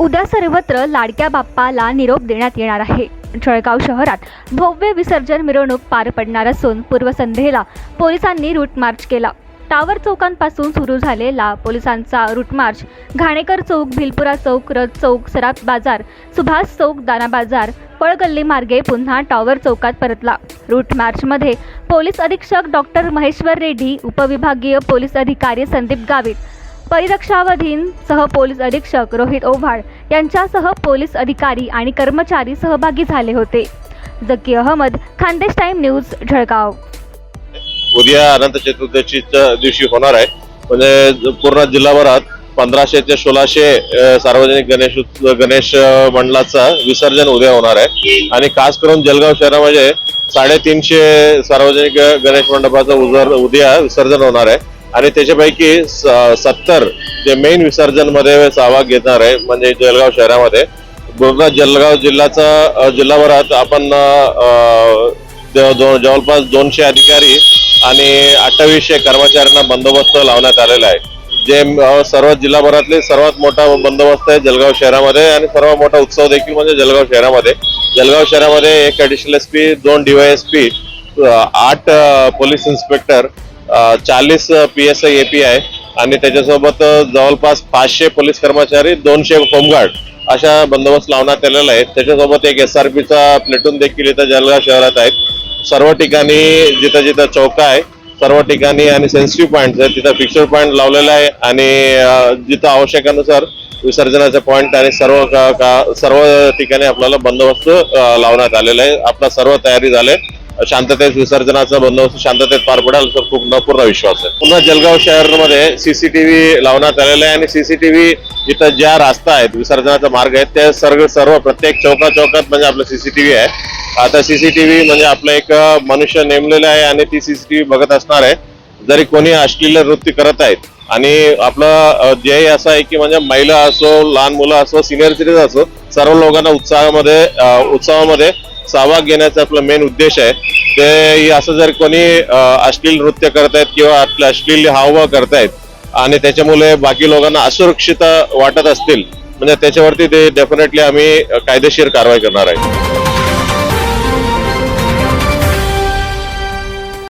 उद्या सर्वत्र लाडक्या बाप्पाला निरोप देण्यात येणार आहे. जळगाव शहरात भव्य विसर्जन मिरवणूक पार पडणार असून पूर्वसंध्येला पोलिसांनी रूट मार्च केला. टावर चौकांपासून सुरू झालेला पोलिसांचा रूट मार्च घाणेकर चौक भिलपुरा चौक रथ चौक सराफ बाजार सुभाष चौक दाना बाजार पळगल्ली मार्गे पुन्हा टॉवर चौकात परतला. रूट मार्चमध्ये पोलीस अधीक्षक डॉक्टर महेश्वर रेड्डी उपविभागीय पोलीस अधिकारी संदीप गावित परिरक्षावधीन सह पोलीस अधीक्षक रोहित ओव्हाळ यांच्यासह पोलीस अधिकारी आणि कर्मचारी सहभागी झाले होते. Zaki Ahmad Khandesh time news Jalgaon. उद्या अनंत चतुर्दशीच्या दिवशी होणार आहे. म्हणजे पूर्ण जिल्हाभरात पंधराशे ते सोळाशे सार्वजनिक गणेश गणेश मंडळाचं मंडळाचा विसर्जन उद्या होणार आहे. आणि खास करून जळगाव शहरामध्ये साडेतीनशे सार्वजनिक गणेश मंडपाचं उजर उद्या विसर्जन होणार आहे. आणि त्याच्यापैकी स- सत्तर जे मेन विसर्जनमध्ये सहभाग घेणार आहे म्हणजे जळगाव शहरामध्ये. पूर्ण जळगाव जिल्ह्याचा जिल्हाभरात आपण जवळपास दोनशे अधिकारी आणि अठ्ठावीसशे कर्मचाऱ्यांना बंदोबस्त लावण्यात आलेला आहे. जे सर्व जिल्हाभरातले सर्वात मोठा बंदोबस्त आहे जळगाव शहरामध्ये आणि सर्वात मोठा उत्सव देखील म्हणजे जळगाव शहरामध्ये. जळगाव शहरामध्ये एक ॲडिशनल एस पी दोन डीवायएसपी आठ पोलीस इन्स्पेक्टर चाळीस P S I A P I आणि त्याच्यासोबत जवळपास पाचशे पोलीस कर्मचारी दोनशे होमगार्ड अशा बंदोबस्त लावण्यात आलेला आहे. त्याच्यासोबत एक एस आर पीचा प्लेटून देखील इथं जळगाव शहरात आहेत सर्व ठिकाणी जिथं जिथं चौका आहे सर्व ठिकाणी आणि सेन्सिटिव्ह पॉईंट आहे तिथं फिक्सर पॉईंट लावलेला आहे आणि जिथं आवश्यकानुसार विसर्जनाचे पॉईंट आणि सर्व का- का- सर्व ठिकाणी आपल्याला बंदोबस्त लावण्यात आलेला आहे. आपला सर्व तयारी झाले. शांततेत विसर्जनाचा बंदोबस्त शांततेत पार पडेल खूप न पूर्ण विश्वास आहे. पुन्हा जलगाव शहरामध्ये सीसीटीव्ही लावण्यात आलेला आहे आणि सीसीटीव्ही इथं ज्या रास्ता आहेत विसर्जनाचा मार्ग आहे त्या सर्व सर्व प्रत्येक चौका चौकात म्हणजे आपलं सीसीटीव्ही आहे. आता सीसीटीव्ही म्हणजे आपलं एक मनुष्य नेमलेलं आहे आणि ती सीसीटीव्ही बघत असणार आहे. जरी कोणी अश्लील नृत्य करत आहेत आणि आपलं ध्येय असं आहे की म्हणजे महिला असो लहान मुलं असो सिनियर सिटीजन असो सर्व लोकांना उत्साहामध्ये उत्साहामध्ये उत्सवामध्ये सहभाग घेण्याचा आपला मेन उद्देश आहे. ते असं जर कोणी अश्लील नृत्य करतायत किंवा आपलं अश्लील हावभाव करतायत आणि त्याच्यामुळे बाकी लोकांना असुरक्षित वाटत असतील म्हणजे त्याच्यावरती ते डेफिनेटली आम्ही कायदेशीर कारवाई करणार आहे.